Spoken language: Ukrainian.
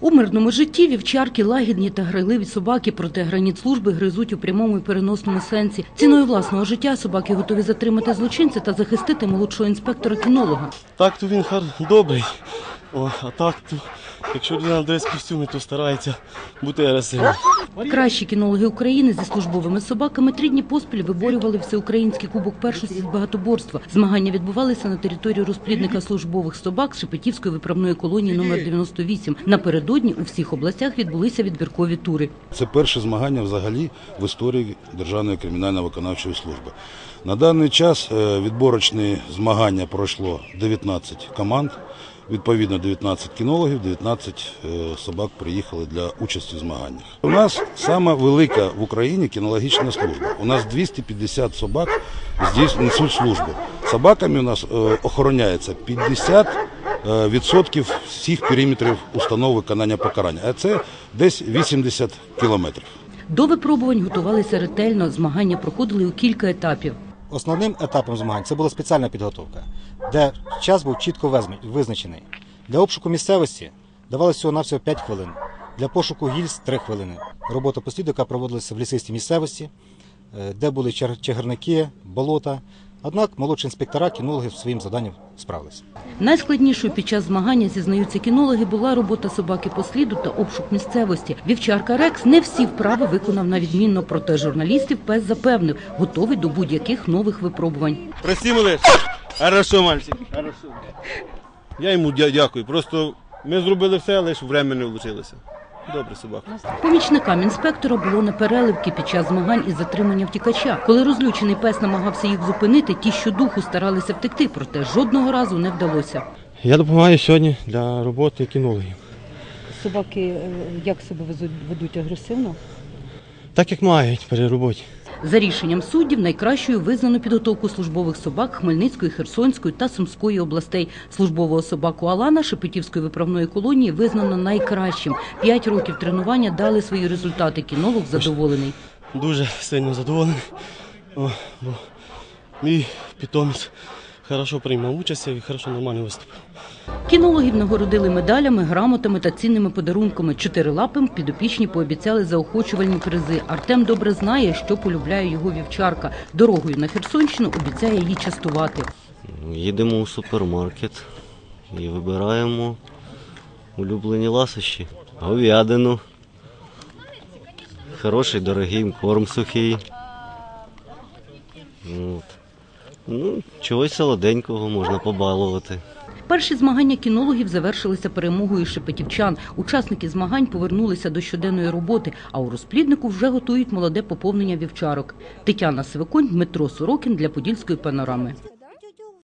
У мирному житті вівчарки лагідні та грайливі собаки, проте граніт служби гризуть у прямому і переносному сенсі. Ціною власного життя собаки готові затримати злочинця та захистити молодшого інспектора кінолога. Так то він хар добрий. О, а так то, якщо людина десь костюмі, то старається бути агресивним. Кращі кінологи України зі службовими собаками три дні поспіль виборювали всеукраїнський кубок першості з багатоборства. Змагання відбувалися на території розплідника службових собак Шепетівської виправної колонії номер 98. Напередодні у всіх областях відбулися відбіркові тури. Це перше змагання взагалі в історії Державної кримінально-виконавчої служби. На даний час е, відборочні змагання пройшло 19 команд. Відповідно, 19 кінологів, 19 е, собак приїхали для участі в змаганнях. У нас сама велика в Україні кінологічна служба. У нас 250 собак несуть службу. Собаками у нас е, охороняється 50 е, відсотків всіх периметрів установ виконання покарання, а це десь 80 кілометрів. До випробувань готувалися ретельно. Змагання проходили у кілька етапів. Основним етапом змагань це була спеціальна підготовка, де час був чітко визначений. Для обшуку місцевості давалося всього навсього 5 хвилин. Для пошуку гільз 3 хвилини. Робота послідника проводилася в лісистій місцевості, е, де були чагарники, болота. Однак молодші інспектора, кінологи своїм завданням справилися. Найскладнішою під час змагання, зізнаються кінологи, була робота собаки по сліду та обшук місцевості. Вівчарка Рекс не всі вправи виконав на відмінно, проте журналістів пес запевнив, готовий до будь-яких нових випробувань. Прости, малиш. Хорошо, мальчик. Хорошо. Я йому дя- дякую. Просто ми зробили все, лише время не влучилося. Добре, собака. Помічникам інспектора було на переливки під час змагань із затримання втікача. Коли розлючений пес намагався їх зупинити, ті щодуху старалися втекти, проте жодного разу не вдалося. Я допомагаю сьогодні для роботи кінологів. Собаки е, як себе ведуть агресивно? Так як мають при роботі. За рішенням суддів найкращою визнано підготовку службових собак Хмельницької, Херсонської та Сумської областей. Службового собаку Алана Шепетівської виправної колонії визнано найкращим. П'ять років тренування дали свої результати. Кінолог задоволений. Дуже сильно задоволений. О, бо мій питомець хорошо приймав участь і хорошо нормально виступив. Кінологів нагородили медалями, грамотами та цінними подарунками. Чотирилапим підопічні пообіцяли заохочувальні призи. Артем добре знає, що полюбляє його вівчарка. Дорогою на Херсонщину обіцяє її частувати. Їдемо у супермаркет і вибираємо улюблені ласощі. Говядину. Хороший, дорогий корм сухий. От. Ну, чогось солоденького можна побалувати. Перші змагання кінологів завершилися перемогою шепетівчан. Учасники змагань повернулися до щоденної роботи, а у розпліднику вже готують молоде поповнення вівчарок. Тетяна Свиконь, Дмитро Сорокін для Подільської панорами.